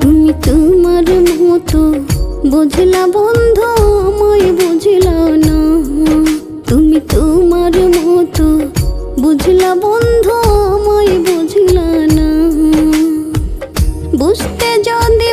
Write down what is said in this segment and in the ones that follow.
তুমি তোমার মতো বুঝলা বন্ধু আমায় বুঝলা না। তুমি তোমার মতো বুঝলা বন্ধু আমায় বুঝলা না। বুঝতে যদি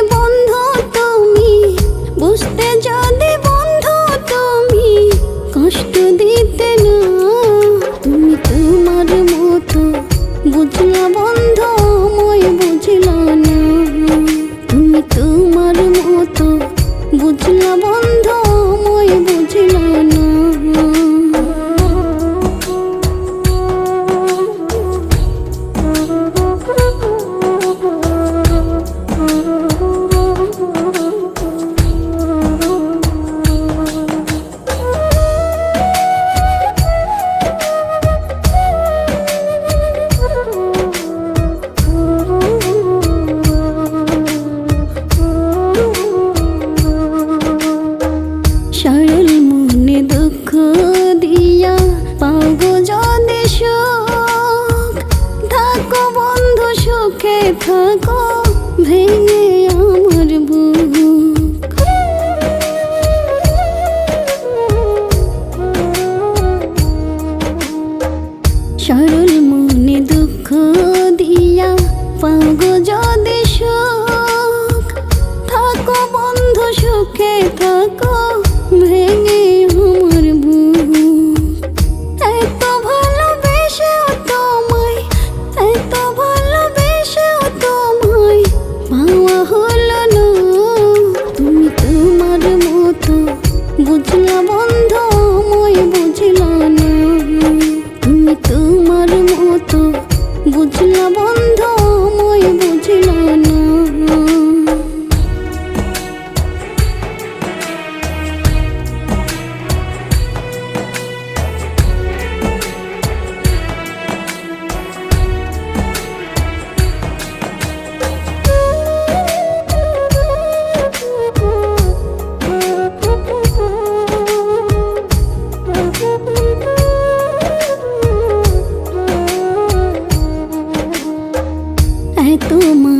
ভেঙে আমার বুক। সরল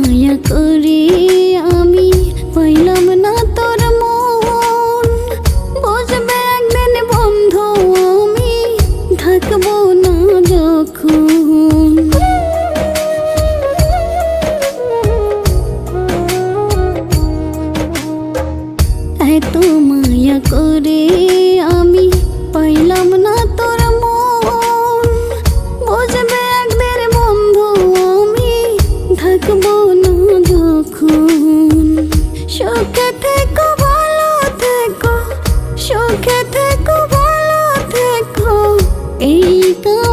মায়া করে। থেকো ভালো থেকো এই তো